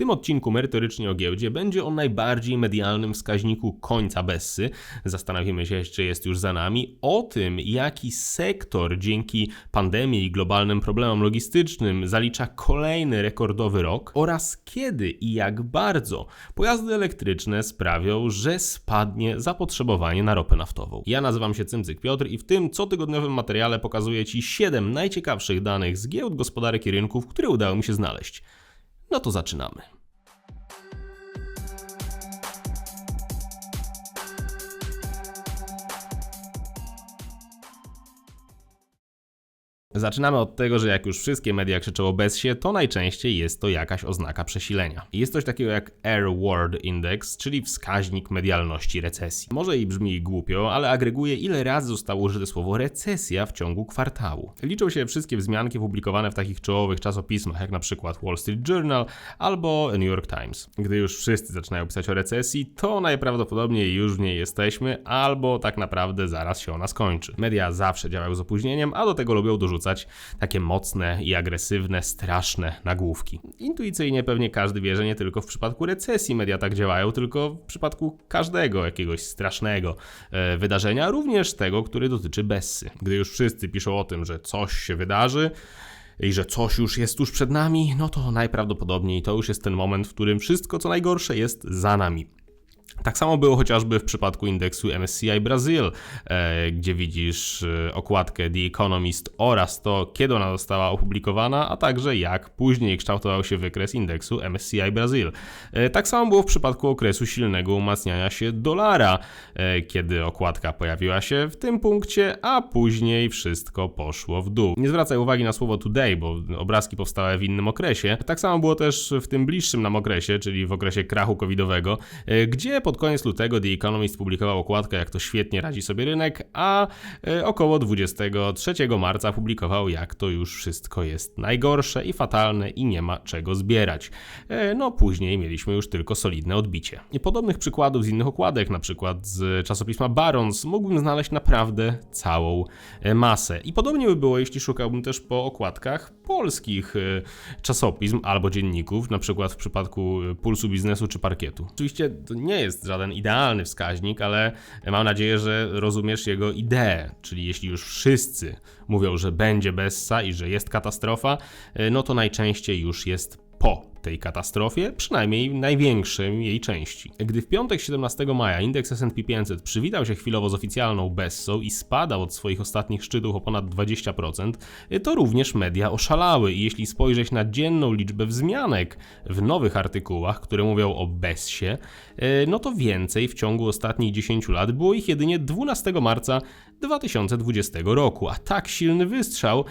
tym odcinku merytorycznie o giełdzie będzie o najbardziej medialnym wskaźniku końca Bessy. Zastanowimy się, czy jest już za nami. O tym, jaki sektor dzięki pandemii i globalnym problemom logistycznym zalicza kolejny rekordowy rok oraz kiedy i jak bardzo pojazdy elektryczne sprawią, że spadnie zapotrzebowanie na ropę naftową. Ja nazywam się Cymcyk Piotr i w tym cotygodniowym materiale pokazuję Ci 7 najciekawszych danych z giełd gospodarki rynków, które udało mi się znaleźć. No to zaczynamy. Zaczynamy od tego, że jak już wszystkie media krzyczą o bezsie, to najczęściej jest to jakaś oznaka przesilenia. Jest coś takiego jak Air World Index, czyli wskaźnik medialności recesji. Może i brzmi głupio, ale agreguje ile razy zostało użyte słowo recesja w ciągu kwartału. Liczą się wszystkie wzmianki publikowane w takich czołowych czasopismach, jak na przykład Wall Street Journal albo New York Times. Gdy już wszyscy zaczynają pisać o recesji, to najprawdopodobniej już w niej jesteśmy, albo tak naprawdę zaraz się ona skończy. Media zawsze działają z opóźnieniem, a do tego lubią dorzucać takie mocne i agresywne, straszne nagłówki. Intuicyjnie pewnie każdy wie, że nie tylko w przypadku recesji media tak działają, tylko w przypadku każdego jakiegoś strasznego e, wydarzenia, również tego, który dotyczy Bessy. Gdy już wszyscy piszą o tym, że coś się wydarzy, i że coś już jest tuż przed nami, no to najprawdopodobniej to już jest ten moment, w którym wszystko co najgorsze jest za nami. Tak samo było chociażby w przypadku indeksu MSCI Brazil, e, gdzie widzisz e, okładkę The Economist oraz to, kiedy ona została opublikowana, a także jak później kształtował się wykres indeksu MSCI Brazil. E, tak samo było w przypadku okresu silnego umacniania się dolara, kiedy okładka pojawiła się w tym punkcie, a później wszystko poszło w dół. Nie zwracaj uwagi na słowo today, bo obrazki powstały w innym okresie. Tak samo było też w tym bliższym nam okresie, czyli w okresie krachu covidowego, gdzie pod koniec lutego The Economist publikował okładkę, jak to świetnie radzi sobie rynek, a e, około 23 marca publikował, jak to już wszystko jest najgorsze i fatalne i nie ma czego zbierać. E, no później mieliśmy już tylko solidne odbicie. I podobnych przykładów z innych okładek, na przykład z czasopisma Barons, mógłbym znaleźć naprawdę całą e, masę. I podobnie by było, jeśli szukałbym też po okładkach polskich czasopism albo dzienników, na przykład w przypadku Pulsu Biznesu czy Parkietu. Oczywiście to nie jest jest żaden idealny wskaźnik, ale mam nadzieję, że rozumiesz jego ideę. Czyli jeśli już wszyscy mówią, że będzie Bessa i że jest katastrofa, no to najczęściej już jest po tej katastrofie, przynajmniej największej jej części. Gdy w piątek 17 maja indeks S&P 500 przywitał się chwilowo z oficjalną Bessą i spadał od swoich ostatnich szczytów o ponad 20%, to również media oszalały i jeśli spojrzeć na dzienną liczbę wzmianek w nowych artykułach, które mówią o Bessie, no to więcej w ciągu ostatnich 10 lat było ich jedynie 12 marca 2020 roku, a tak silny wystrzał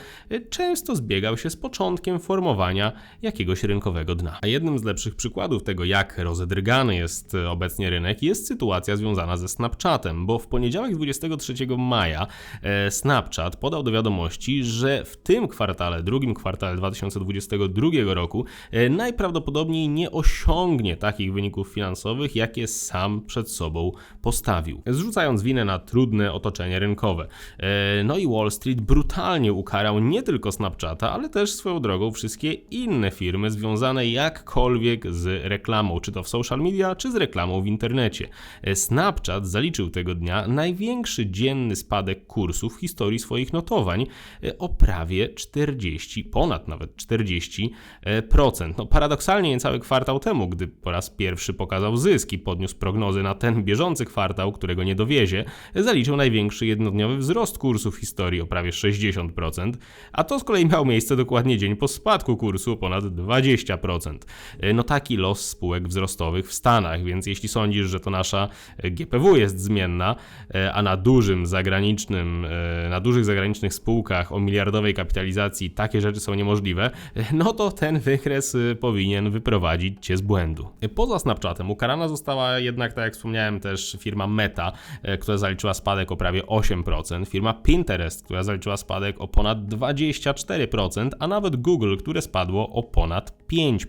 często zbiegał się z początkiem formowania jakiegoś rynkowego A jednym z lepszych przykładów tego, jak rozedrgany jest obecnie rynek, jest sytuacja związana ze Snapchatem, bo w poniedziałek 23 maja e, Snapchat podał do wiadomości, że w tym kwartale, drugim kwartale 2022 roku, e, najprawdopodobniej nie osiągnie takich wyników finansowych, jakie sam przed sobą postawił, zrzucając winę na trudne otoczenie rynkowe. E, no i Wall Street brutalnie ukarał nie tylko Snapchata, ale też swoją drogą wszystkie inne firmy związane jakkolwiek z reklamą, czy to w social media, czy z reklamą w internecie. Snapchat zaliczył tego dnia największy dzienny spadek kursów w historii swoich notowań e, o prawie 40, ponad nawet 40%. No paradoksalnie niecały kwartał temu, gdy po raz pierwszy pokazał zyski, podniósł prognozy na ten bieżący kwartał, którego nie dowiezie, zaliczył największy jednodniowy wzrost kursów w historii o prawie 60%, a to z kolei miało miejsce dokładnie dzień po spadku kursu o ponad 20%. E, no taki los spółek wzrostowych w Stanach, więc jeśli sądzisz, że to nasza e, GPW jest zmienna, e, a na dużym zagranicznym, na dużych zagranicznych spółkach o miliardowej kapitalizacji takie rzeczy są niemożliwe, no to ten wykres powinien wyprowadzić cię z błędu. Poza Snapchatem ukarana została jednak, tak jak wspomniałem, też firma Meta, która zaliczyła spadek o prawie 8%, firma Pinterest, która zaliczyła spadek o ponad 24%, a nawet Google, które spadło o ponad 5%.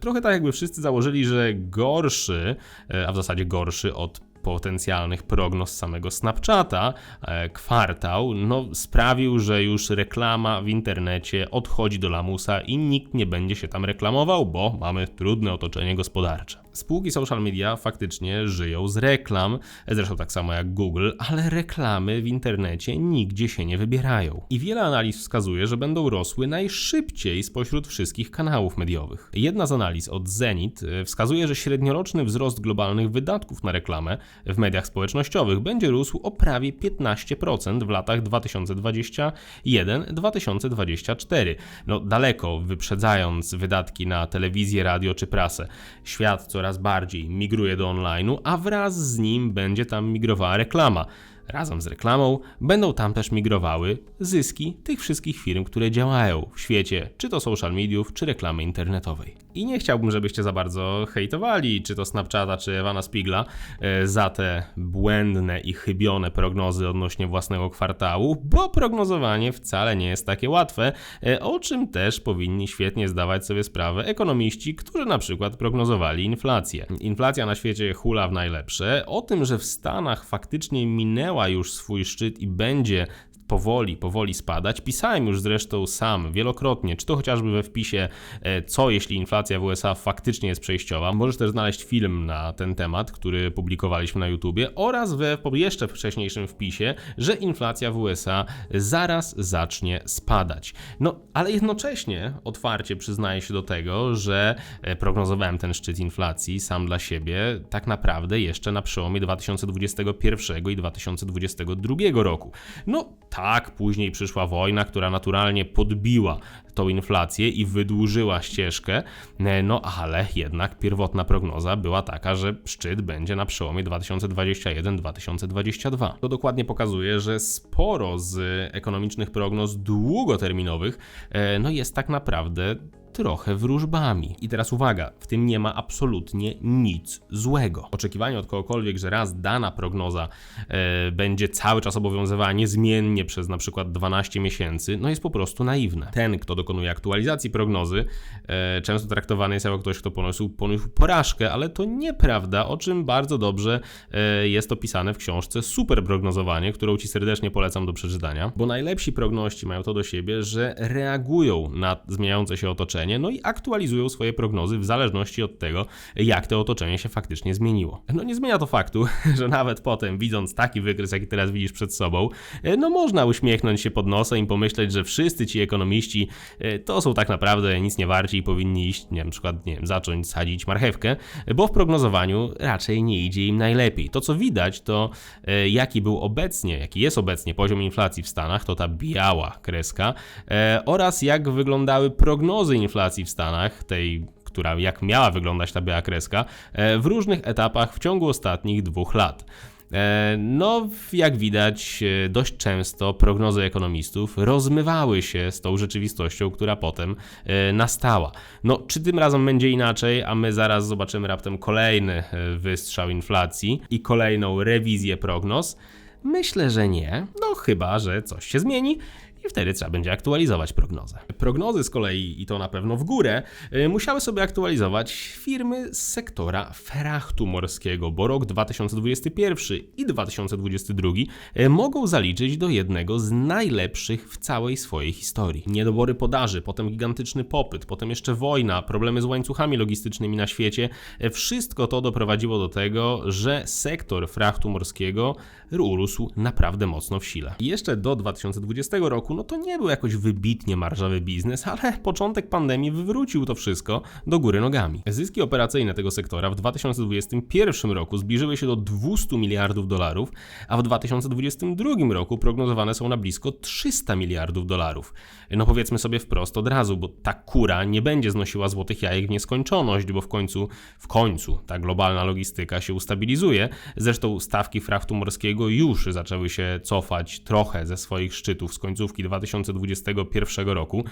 Trochę tak jakby wszyscy założyli, że gorszy, e, a w zasadzie gorszy od potencjalnych prognoz samego Snapchata, e, kwartał, no sprawił, że już reklama w internecie odchodzi do lamusa i nikt nie będzie się tam reklamował, bo mamy trudne otoczenie gospodarcze. Spółki social media faktycznie żyją z reklam, zresztą tak samo jak Google, ale reklamy w internecie nigdzie się nie wybierają. I wiele analiz wskazuje, że będą rosły najszybciej spośród wszystkich kanałów mediowych. Jedna z analiz od Zenit e, wskazuje, że średnioroczny wzrost globalnych wydatków na reklamę w mediach społecznościowych będzie rósł o prawie 15% w latach 2021-2024. No daleko wyprzedzając wydatki na telewizję, radio czy prasę. Świat coraz bardziej migruje do online'u, a wraz z nim będzie tam migrowała reklama. Razem z reklamą będą tam też migrowały zyski tych wszystkich firm, które działają w świecie, czy to social mediów, czy reklamy internetowej. I nie chciałbym, żebyście za bardzo hejtowali, czy to Snapchata, czy Ewana Spigla, e, za te błędne i chybione prognozy odnośnie własnego kwartału, bo prognozowanie wcale nie jest takie łatwe, e, o czym też powinni świetnie zdawać sobie sprawę ekonomiści, którzy na przykład prognozowali inflację. Inflacja na świecie hula w najlepsze. O tym, że w Stanach faktycznie minęła już swój szczyt i będzie powoli, powoli spadać. Pisałem już zresztą sam wielokrotnie, czy to chociażby we wpisie, e, co jeśli inflacja w USA faktycznie jest przejściowa. Możesz też znaleźć film na ten temat, który publikowaliśmy na YouTubie, oraz we jeszcze wcześniejszym wpisie, że inflacja w USA zaraz zacznie spadać. No, ale jednocześnie otwarcie przyznaję się do tego, że e, prognozowałem ten szczyt inflacji sam dla siebie tak naprawdę jeszcze na przełomie 2021 i 2022 roku. No, tak później przyszła wojna, która naturalnie podbiła tą inflację i wydłużyła ścieżkę, e, no ale jednak pierwotna prognoza była taka, że szczyt będzie na przełomie 2021-2022. To dokładnie pokazuje, że sporo z ekonomicznych prognoz długoterminowych e, no jest tak naprawdę trochę wróżbami. I teraz uwaga, w tym nie ma absolutnie nic złego. Oczekiwanie od kogokolwiek, że raz dana prognoza e, będzie cały czas obowiązywała niezmiennie przez na przykład 12 miesięcy, no jest po prostu naiwne. Ten, kto dokonuje aktualizacji prognozy, e, często traktowany jest jako ktoś, kto poniósł, poniósł porażkę, ale to nieprawda, o czym bardzo dobrze e, jest opisane w książce Super Prognozowanie, którą Ci serdecznie polecam do przeczytania, bo najlepsi progności mają to do siebie, że reagują na zmieniające się otoczenie otoczenie, no i aktualizują swoje prognozy w zależności od tego, jak to otoczenie się faktycznie zmieniło. No nie zmienia to faktu, że nawet potem, widząc taki wykres, jaki teraz widzisz przed sobą, no można uśmiechnąć się pod nosem i pomyśleć, że wszyscy ci ekonomiści e, to są tak naprawdę nic nie warci i powinni iść, nie na przykład, nie wiem, zacząć sadzić marchewkę, bo w prognozowaniu raczej nie idzie im najlepiej. To, co widać, to e, jaki był obecnie, jaki jest obecnie poziom inflacji w Stanach, to ta biała kreska, e, oraz jak wyglądały prognozy inflacji inflacji w Stanach, tej która jak miała wyglądać ta biała kreska, e, w różnych etapach w ciągu ostatnich dwóch lat. E, no, jak widać, e, dość często prognozy ekonomistów rozmywały się z tą rzeczywistością, która potem nastała. No, czy tym razem będzie inaczej, a my zaraz zobaczymy raptem kolejny wystrzał inflacji i kolejną rewizję prognoz? Myślę, że nie. No, chyba, że coś się zmieni i wtedy trzeba będzie aktualizować prognozę. Prognozy z kolei, i to na pewno w górę, y, musiały sobie aktualizować firmy z sektora frachtu morskiego, bo rok 2021 i 2022 y, mogą zaliczyć do jednego z najlepszych w całej swojej historii. Niedobory podaży, potem gigantyczny popyt, potem jeszcze wojna, problemy z łańcuchami logistycznymi na świecie, y, wszystko to doprowadziło do tego, że sektor frachtu morskiego urósł naprawdę mocno w sile. I jeszcze do 2020 roku roku, no to nie był jakoś wybitnie marżowy biznes, ale początek pandemii wywrócił to wszystko do góry nogami. Zyski operacyjne tego sektora w 2021 roku zbliżyły się do 200 miliardów dolarów, a w 2022 roku prognozowane są na blisko 300 miliardów dolarów. No powiedzmy sobie wprost od razu, bo ta kura nie będzie znosiła złotych jajek w nieskończoność, bo w końcu, w końcu ta globalna logistyka się ustabilizuje. Zresztą stawki frachtu morskiego już zaczęły się cofać trochę ze swoich szczytów z końcówki początki 2021 roku.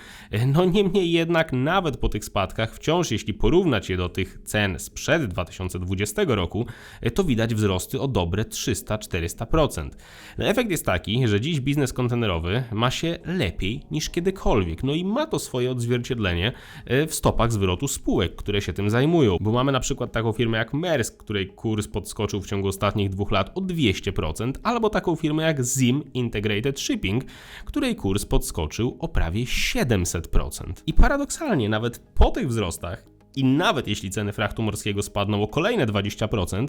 No niemniej jednak, nawet po tych spadkach, wciąż jeśli porównać je do tych cen sprzed 2020 roku, to widać wzrosty o dobre 300-400%. No, efekt jest taki, że dziś biznes kontenerowy ma się lepiej niż kiedykolwiek. No i ma to swoje odzwierciedlenie e, w stopach zwrotu spółek, które się tym zajmują. Bo mamy na przykład taką firmę jak Maersk, której kurs podskoczył w ciągu ostatnich dwóch lat o 200%, albo taką firmę jak Zim Integrated Shipping, której kurs podskoczył o prawie 700%. I paradoksalnie, nawet po tych wzrostach, i nawet jeśli ceny frachtu morskiego spadną o kolejne 20%,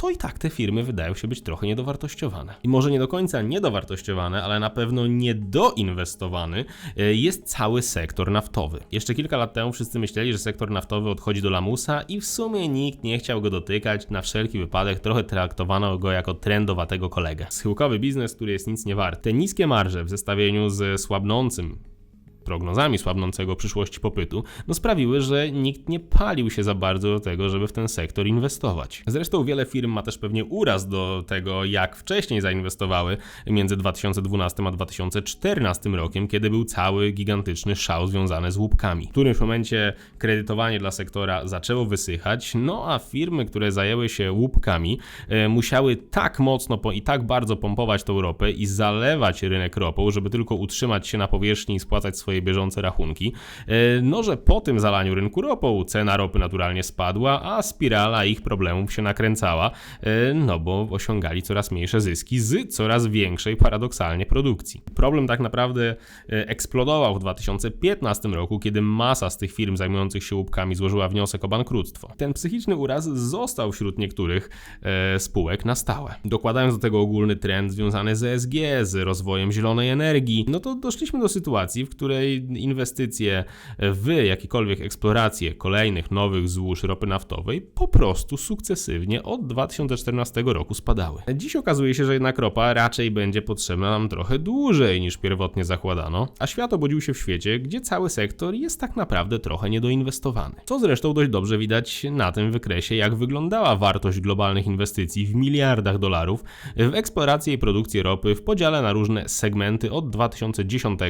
to i tak te firmy wydają się być trochę niedowartościowane. I może nie do końca niedowartościowane, ale na pewno niedoinwestowany e, jest cały sektor naftowy. Jeszcze kilka lat temu wszyscy myśleli, że sektor naftowy odchodzi do lamusa i w sumie nikt nie chciał go dotykać. Na wszelki wypadek trochę traktowano go jako trendowatego kolegę. Schyłkowy biznes, który jest nic nie wart. Te niskie marże w zestawieniu ze słabnącym prognozami słabnącego przyszłości popytu, no sprawiły, że nikt nie palił się za bardzo do tego, żeby w ten sektor inwestować. Zresztą wiele firm ma też pewnie uraz do tego, jak wcześniej zainwestowały między 2012 a 2014 rokiem, kiedy był cały gigantyczny szał związany z łupkami. W którymś momencie kredytowanie dla sektora zaczęło wysychać, no a firmy, które zajęły się łupkami, e, musiały tak mocno i tak bardzo pompować tą ropę i zalewać rynek ropą, żeby tylko utrzymać się na powierzchni i spłacać swoje swoje bieżące rachunki. E, no, że po tym zalaniu rynku ropą cena ropy naturalnie spadła, a spirala ich problemów się nakręcała, e, no bo osiągali coraz mniejsze zyski z coraz większej paradoksalnie produkcji. Problem tak naprawdę e, eksplodował w 2015 roku, kiedy masa z tych firm zajmujących się łupkami złożyła wniosek o bankructwo. Ten psychiczny uraz został wśród niektórych spółek na stałe. Dokładając do tego ogólny trend związany z ESG, z rozwojem zielonej energii, no to doszliśmy do sytuacji, w której inwestycje w jakiekolwiek eksploracje kolejnych nowych złóż ropy naftowej po prostu sukcesywnie od 2014 roku spadały. Dziś okazuje się, że jednak ropa raczej będzie potrzebna nam trochę dłużej niż pierwotnie zakładano, a świat obudził się w świecie, gdzie cały sektor jest tak naprawdę trochę niedoinwestowany. Co zresztą dość dobrze widać na tym wykresie, jak wyglądała wartość globalnych inwestycji w miliardach dolarów w eksplorację i produkcję ropy w podziale na różne segmenty od 2010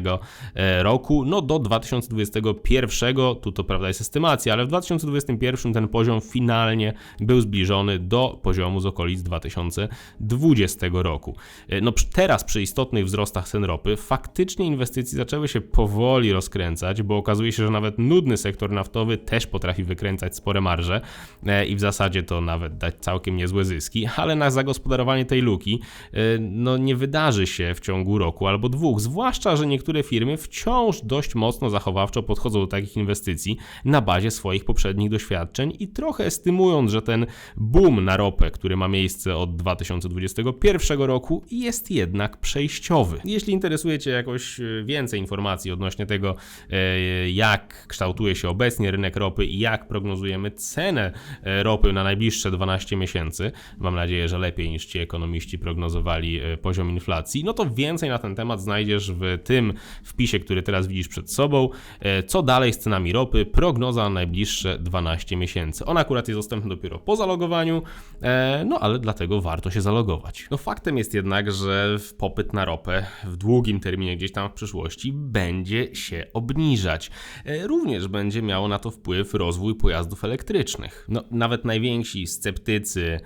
e, roku roku, no do 2021, tu to prawda jest estymacja, ale w 2021 ten poziom finalnie był zbliżony do poziomu z okolic 2020 roku. E, no teraz przy istotnych wzrostach cen ropy faktycznie inwestycje zaczęły się powoli rozkręcać, bo okazuje się, że nawet nudny sektor naftowy też potrafi wykręcać spore marże e, i w zasadzie to nawet dać całkiem niezłe zyski, ale na zagospodarowanie tej luki e, no nie wydarzy się w ciągu roku albo dwóch, zwłaszcza, że niektóre firmy wciąż wciąż dość mocno zachowawczo podchodzą do takich inwestycji na bazie swoich poprzednich doświadczeń i trochę estymując, że ten boom na ropę, który ma miejsce od 2021 roku, jest jednak przejściowy. Jeśli interesuje Cię jakoś e, więcej informacji odnośnie tego, e, jak kształtuje się obecnie rynek ropy i jak prognozujemy cenę e, ropy na najbliższe 12 miesięcy, mam nadzieję, że lepiej niż ci ekonomiści prognozowali poziom inflacji, no to więcej na ten temat znajdziesz w tym wpisie, który teraz teraz widzisz przed sobą. E, co dalej z cenami ropy? Prognoza na najbliższe 12 miesięcy. On akurat jest dostępny dopiero po zalogowaniu, e, no ale dlatego warto się zalogować. No faktem jest jednak, że popyt na ropę w długim terminie gdzieś tam w przyszłości będzie się obniżać. E, również będzie miało na to wpływ rozwój pojazdów elektrycznych. No, nawet najwięksi sceptycy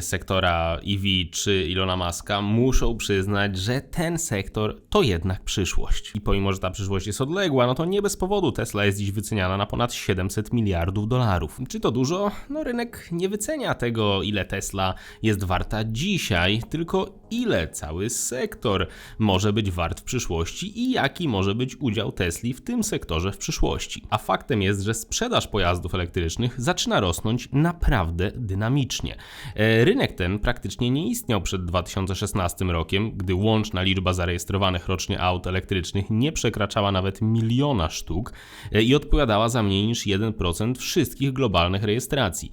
sektora EV czy Ilona Maska muszą przyznać, że ten sektor to jednak przyszłość. I pomimo, że ta przyszłość jest odległa, no to nie bez powodu Tesla jest dziś wyceniana na ponad 700 miliardów dolarów. Czy to dużo? No rynek nie wycenia tego, ile Tesla jest warta dzisiaj, tylko ile cały sektor może być wart w przyszłości i jaki może być udział Tesli w tym sektorze w przyszłości. A faktem jest, że sprzedaż pojazdów elektrycznych zaczyna rosnąć naprawdę dynamicznie. E, rynek ten praktycznie nie istniał przed 2016 rokiem, gdy łączna liczba zarejestrowanych rocznie aut elektrycznych nie przekraczała nawet miliona sztuk e, i odpowiadała za mniej niż 1% wszystkich globalnych rejestracji.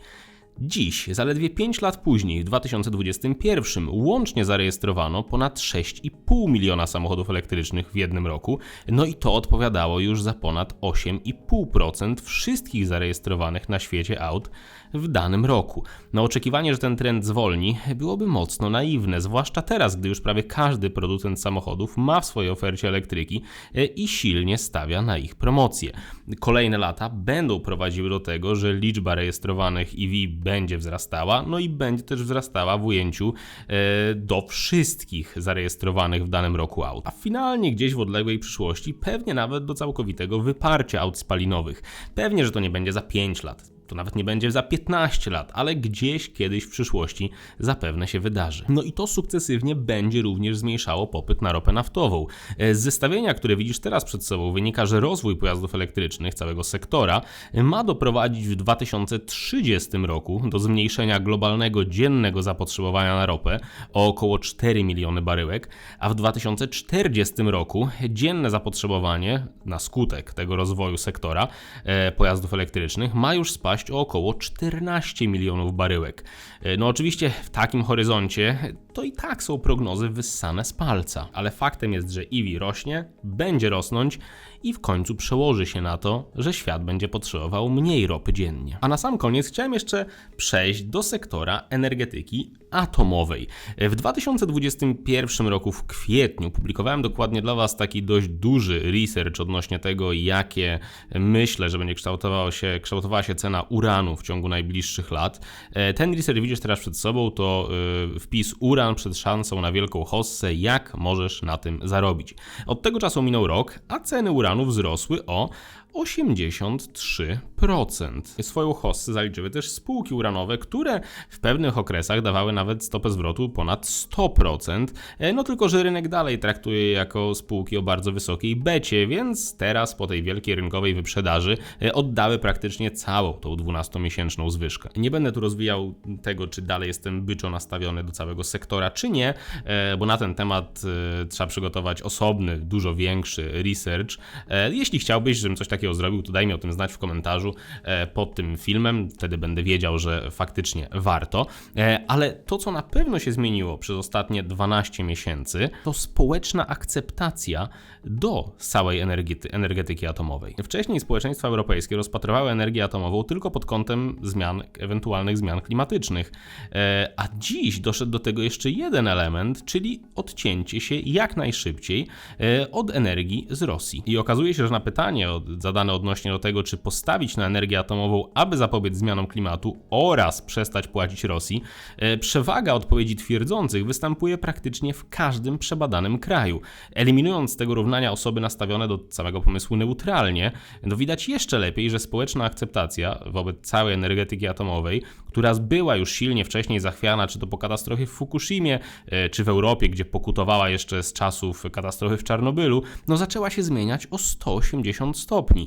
Dziś, zaledwie 5 lat później, w 2021, łącznie zarejestrowano ponad 6,5 miliona samochodów elektrycznych w jednym roku, no i to odpowiadało już za ponad 8,5% wszystkich zarejestrowanych na świecie aut w danym roku. No oczekiwanie, że ten trend zwolni, byłoby mocno naiwne, zwłaszcza teraz, gdy już prawie każdy producent samochodów ma w swojej ofercie elektryki e, i silnie stawia na ich promocję. Kolejne lata będą prowadziły do tego, że liczba rejestrowanych EV będzie wzrastała, no i będzie też wzrastała w ujęciu e, do wszystkich zarejestrowanych w danym roku aut. A finalnie gdzieś w odległej przyszłości pewnie nawet do całkowitego wyparcia aut spalinowych. Pewnie, że to nie będzie za 5 lat. To nawet nie będzie za 15 lat, ale gdzieś kiedyś w przyszłości zapewne się wydarzy. No i to sukcesywnie będzie również zmniejszało popyt na ropę naftową. E, Z zestawienia, które widzisz teraz przed sobą, wynika, że rozwój pojazdów elektrycznych całego sektora ma doprowadzić w 2030 roku do zmniejszenia globalnego dziennego zapotrzebowania na ropę o około 4 miliony baryłek, a w 2040 roku dzienne zapotrzebowanie na skutek tego rozwoju sektora e, pojazdów elektrycznych ma już spaść o około 14 milionów baryłek. E, No oczywiście w takim horyzoncie to i tak są prognozy wyssane z palca, ale faktem jest, że EV rośnie, będzie rosnąć i w końcu przełoży się na to, że świat będzie potrzebował mniej ropy dziennie. A na sam koniec chciałem jeszcze przejść do sektora energetyki atomowej. W 2021 roku w kwietniu publikowałem dokładnie dla Was taki dość duży research odnośnie tego, jakie myślę, że będzie kształtowała się, kształtowała się cena uranu w ciągu najbliższych lat. E, Ten research widzisz teraz przed sobą, to y, wpis uran przed szansą na wielką hossę, jak możesz na tym zarobić. Od tego czasu minął rok, a ceny uranu wzrosły o 83%. Swoją hossę zaliczyły też spółki uranowe, które w pewnych okresach dawały nawet stopę zwrotu ponad 100%. E, No tylko, że rynek dalej traktuje je jako spółki o bardzo wysokiej becie, więc teraz po tej wielkiej rynkowej wyprzedaży e, oddały praktycznie całą tą 12-miesięczną zwyżkę. Nie będę tu rozwijał tego, czy dalej jestem byczo nastawiony do całego sektora, czy nie, e, bo na ten temat trzeba przygotować osobny, dużo większy research. Jeśli chciałbyś, żebym coś takiego zrobił, to daj mi o tym znać w komentarzu e, pod tym filmem, wtedy będę wiedział, że faktycznie warto. E, Ale to, co na pewno się zmieniło przez ostatnie 12 miesięcy, to społeczna akceptacja do całej energety, energetyki atomowej. Wcześniej społeczeństwa europejskie rozpatrywały energię atomową tylko pod kątem zmian, ewentualnych zmian klimatycznych, E, a dziś doszedł do tego jeszcze jeden element, czyli odcięcie się jak najszybciej od energii z Rosji. I okazuje się, że na pytanie od, zadane odnośnie do tego, czy postawić na energię atomową, aby zapobiec zmianom klimatu oraz przestać płacić Rosji, e, przewaga odpowiedzi twierdzących występuje praktycznie w każdym przebadanym kraju. Eliminując z tego równania osoby nastawione do całego pomysłu neutralnie, no widać jeszcze lepiej, że społeczna akceptacja wobec całej energetyki atomowej, która była już silnie wcześniej zachwiana, czy to po katastrofie w Fukushimie, e, czy w Europie, gdzie pokutowała jeszcze z czasów katastrofy w Czarnobylu, no zaczęła się zmieniać o 180 stopni.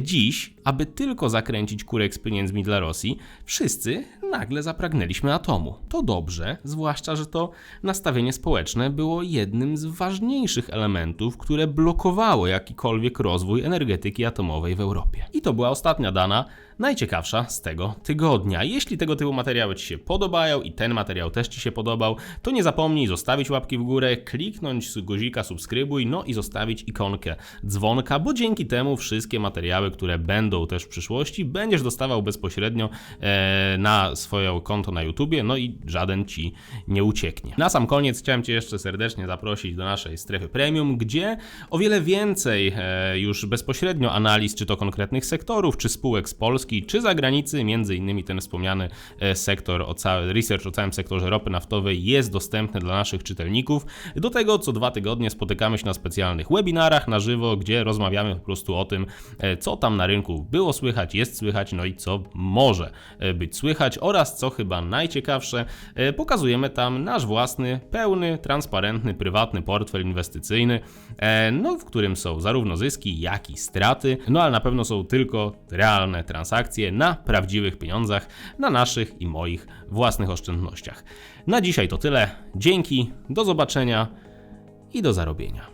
Dziś, aby tylko zakręcić kurek z pieniędzmi dla Rosji, wszyscy nagle zapragnęliśmy atomu. To dobrze, zwłaszcza, że to nastawienie społeczne było jednym z ważniejszych elementów, które blokowało jakikolwiek rozwój energetyki atomowej w Europie. I to była ostatnia dana, najciekawsza z tego tygodnia. Jeśli tego typu materiały Ci się podobają i ten materiał też Ci się podobał, to nie zapomnij zostawić łapki w górę, kliknąć guzika subskrybuj, no i zostawić ikonkę dzwonka, bo dzięki temu wszystkie materiały, które będą też w przyszłości, będziesz dostawał bezpośrednio e, na swoje konto na YouTubie, no i żaden Ci nie ucieknie. Na sam koniec chciałem Cię jeszcze serdecznie zaprosić do naszej strefy premium, gdzie o wiele więcej e, już bezpośrednio analiz, czy to konkretnych sektorów, czy spółek z Polski, czy zagranicy, między innymi ten wspomniany e, sektor, o research o całym sektorze ropy naftowej jest dostępny dla naszych czytelników. Do tego co dwa tygodnie spotykamy się na specjalnych webinarach na żywo, gdzie rozmawiamy po prostu o tym, e, co tam na rynku było słychać, jest słychać, no i co może e, być słychać oraz co chyba najciekawsze, pokazujemy tam nasz własny, pełny, transparentny, prywatny portfel inwestycyjny, no w którym są zarówno zyski, jak i straty, no ale na pewno są tylko realne transakcje na prawdziwych pieniądzach, na naszych i moich własnych oszczędnościach. Na dzisiaj to tyle. Dzięki, do zobaczenia i do zarobienia.